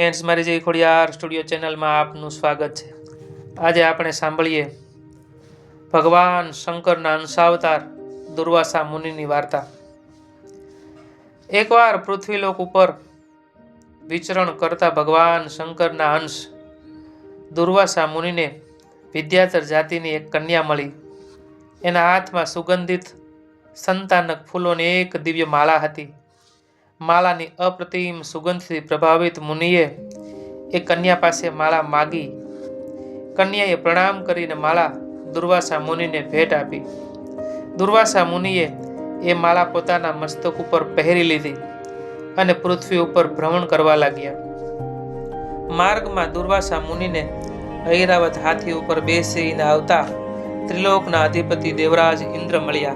Friends મારી જે Khodiyar studio ચેનલમાં આપનું સ્વાગત છે. આજે આપણે સાંભળીએ ભગવાન શંકરના અંશાવતાર દુર્વાસા મુનિની વાર્તા. એકવાર પૃથ્વીલોક ઉપર વિચરણ કરતા ભગવાન શંકરના અંશ દુર્વાસા મુનિને વિદ્યાધર જાતિની એક કન્યા મળી. એના હાથમાં સુગંધિત સંતાનક ફૂલોની એક દિવ્ય માળા હતી. માળાની અપ્રતિમ સુગંધથી પ્રભાવિત મુનિએ એ કન્યા પાસે માળા માગી. કન્યાએ પ્રણામ કરીને માળા દુર્વાસા મુનિને ભેટ આપી. દુર્વાસા મુનિએ એ માળા પોતાના મસ્તક ઉપર પહેરી લીધી અને પૃથ્વી ઉપર ભ્રમણ કરવા લાગ્યા. માર્ગમાં દુર્વાસા મુનિને ઐરાવત હાથી ઉપર બેસીને આવતા ત્રિલોકના અધિપતિ દેવરાજ ઇન્દ્ર મળ્યા.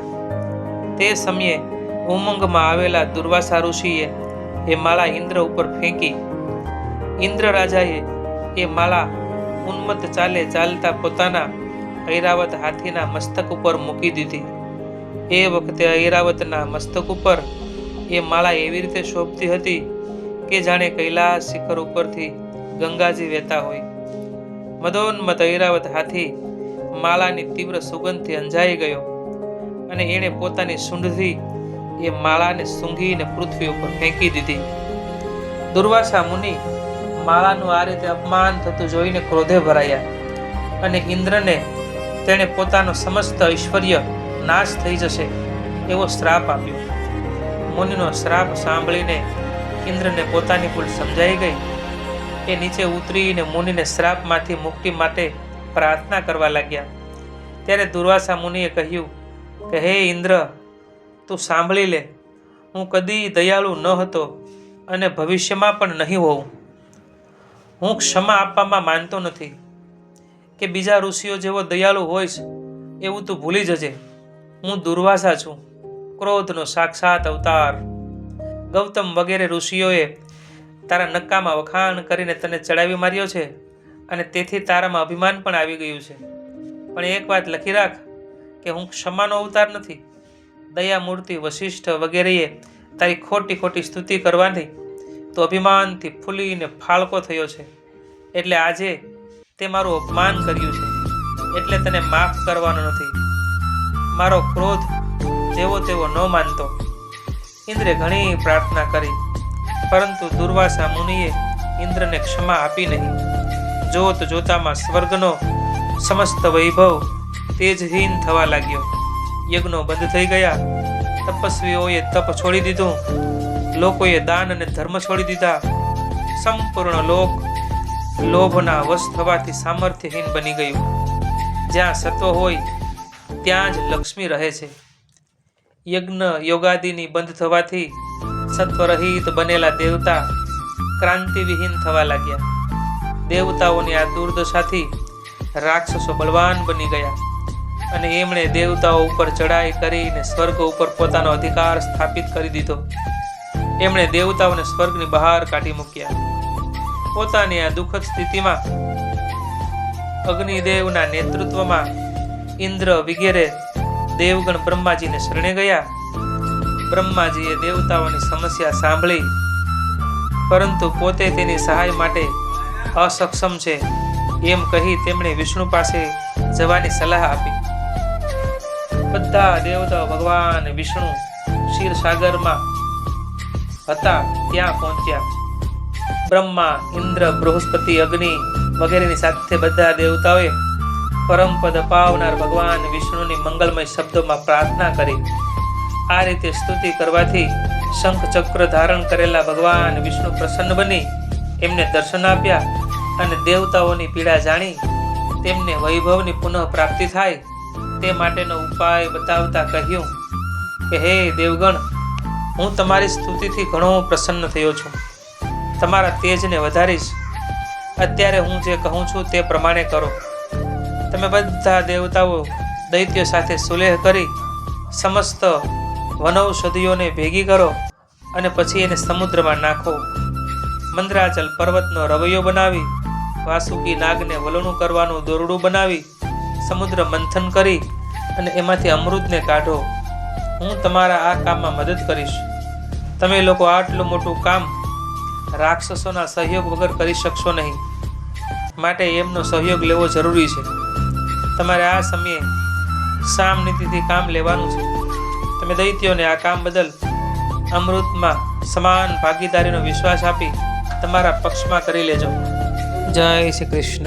તે સમયે ઉમંગમાં આવેલા દુર્વાસા ઋષિએ એ માળા ઇન્દ્ર ઉપર ફેંકી. ઇન્દ્ર રાજાએ એ માળા ઉન્મત્ત ચાલે ચાલતા પોતાના ઐરાવત હાથીના મસ્તક ઉપર મૂકી દીધી. એ વખતે ઐરાવતના મસ્તક ઉપર એ માળા એવી રીતે શોભતી હતી કે જાણે કૈલાસ શિખર ઉપરથી ગંગાજી વહેતા હોય. મદોન્મત ઐરાવત હાથી માળાની તીવ્ર સુગંધથી અંજાઈ ગયો અને એણે પોતાની સૂંઢથી એ માળાને સૂંઘીને પૃથ્વી ઉપર ફેંકી દીધી. દુર્વાસા મુનિ માળાનું આ રીતે અપમાન થતું જોઈને ક્રોધે ભરાયા અને ઇન્દ્રને તેણે પોતાનો સમસ્ત ઐશ્વર્ય નાશ થઈ જશે એવો શ્રાપ આપ્યો. મુનિનો શ્રાપ સાંભળીને ઇન્દ્રને પોતાની ભૂલ સમજાઈ ગઈ. એ નીચે ઉતરીને મુનિને શ્રાપમાંથી મુક્તિ માટે પ્રાર્થના કરવા લાગ્યા. ત્યારે દુર્વાસા મુનિએ કહ્યું કે, હે ઇન્દ્ર તું સાંભળી લે. હું કદી દયાળુ ન હતો અને ભવિષ્યમાં પણ નહીં હોઉં. હું ક્ષમા આપવામાં માનતો નથી. કે બીજા ઋષિઓ જેવો દયાળુ હોઈશ એવું તું ભૂલી જજે. હું દુર્વાસા છું, ક્રોધનો સાક્ષાત અવતાર. ગૌતમ વગેરે ઋષિઓએ તારા નક્કામાં વખાણ કરીને તને ચડાવી માર્યો છે અને તેથી તારામાં અભિમાન પણ આવી ગયું છે. પણ એક વાત લખી રાખ કે હું ક્ષમાનો અવતાર નથી. દયામૂર્તિ, વશિષ્ઠ વગેરેએ તારી ખોટી ખોટી સ્તુતિ કરવાની તો અભિમાનથી ફૂલીને ફાળકો થયો છે. એટલે આજે તે મારું અપમાન કર્યું છે. એટલે તને માફ કરવાનો નથી. મારો ક્રોધ જેવો તેવો ન માનતો. ઇન્દ્રે ઘણી પ્રાર્થના કરી, પરંતુ દુર્વાસા મુનિએ ઇન્દ્રને ક્ષમા આપી નહીં. જોત જોતામાં સ્વર્ગનો સમસ્ત વૈભવ તેજહીન થવા લાગ્યો. યજ્ઞો બંધ થઈ ગયા. તપસ્વીઓએ તપ છોડી દીધું. લોકોએ દાન અને ધર્મ છોડી દીધા. સંપૂર્ણ લોક લોભના વશ થવાથી સામર્થ્યહીન બની ગયું. જ્યાં સત્વ હોય, ત્યાં જ લક્ષ્મી રહે છે. યજ્ઞ યોગાદિની બંધ થવાથી સત્વરહિત બનેલા દેવતા ક્રાંતિવિહીન થવા લાગ્યા. દેવતાઓની આ દુર્દશાથી રાક્ષસો બળવાન બની ગયા. અને એમણે દેવતાઓ ઉપર ચડાઈ કરીને સ્વર્ગ ઉપર પોતાનો અધિકાર સ્થાપિત કરી દીધો. એમણે દેવતાઓને સ્વર્ગની બહાર કાઢી મૂક્યા. પોતાની આ દુઃખદ સ્થિતિમાં અગ્નિદેવના નેતૃત્વમાં ઇન્દ્ર વગેરે દેવગણ બ્રહ્માજીને શરણે ગયા. બ્રહ્માજીએ દેવતાઓની સમસ્યા સાંભળી. પરંતુ પોતે તેની સહાય માટે અસક્ષમ છે. એમ કહી તેમણે વિષ્ણુ પાસે જવાની સલાહ આપી. બધા દેવતાઓ ભગવાન વિષ્ણુ ક્ષીરસાગરમાં હતા, ત્યાં પહોંચ્યા. બ્રહ્મા, ઇન્દ્ર, બૃહસ્પતિ, અગ્નિ વગેરેની સાથે બધા દેવતાઓએ પરમપદ પાવનાર ભગવાન વિષ્ણુની મંગલમય શબ્દોમાં પ્રાર્થના કરી. આ રીતે સ્તુતિ કરવાથી શંખ ચક્ર ધારણ કરેલા ભગવાન વિષ્ણુ પ્રસન્ન બની, એમને દર્શન આપ્યા અને દેવતાઓની પીડા જાણી તેમને વૈભવની પુનઃ પ્રાપ્તિ થાય તે માટેનો ઉપાય બતાવતા કહ્યું કે, હે દેવગણ, હું તમારી સ્તુતિથી ઘણો પ્રસન્ન થયો છું. તમારા તેજને વધારીશ. અત્યારે હું જે કહું છું તે પ્રમાણે કરો. તમે બધા દેવતાઓ દૈત્યો સાથે સુલેહ કરી સમસ્ત વનૌષધિઓને ભેગી કરો અને પછી એને સમુદ્રમાં નાખો. મંદ્રાચલ પર્વતનો રવૈયો બનાવી, વાસુકી નાગને વલણું કરવાનું દોરડું બનાવી સમુદ્ર મંથન કરી અને એમાંથી અમૃતને કાઢો. હું તમારા આ કામમાં મદદ કરીશ. તમે લોકો આટલું મોટું કામ રાક્ષસોના સહયોગ વગર કરી શકશો નહીં. માટે એમનો સહયોગ લેવો જરૂરી છે. તમારે આ સમયે સામ નીતિથી કામ લેવાનું છે. તમે દૈત્યોને આ કામ બદલ અમૃતમાં સમાન ભાગીદારીનો વિશ્વાસ આપી તમારા પક્ષમાં કરી લેજો. જય શ્રી કૃષ્ણ.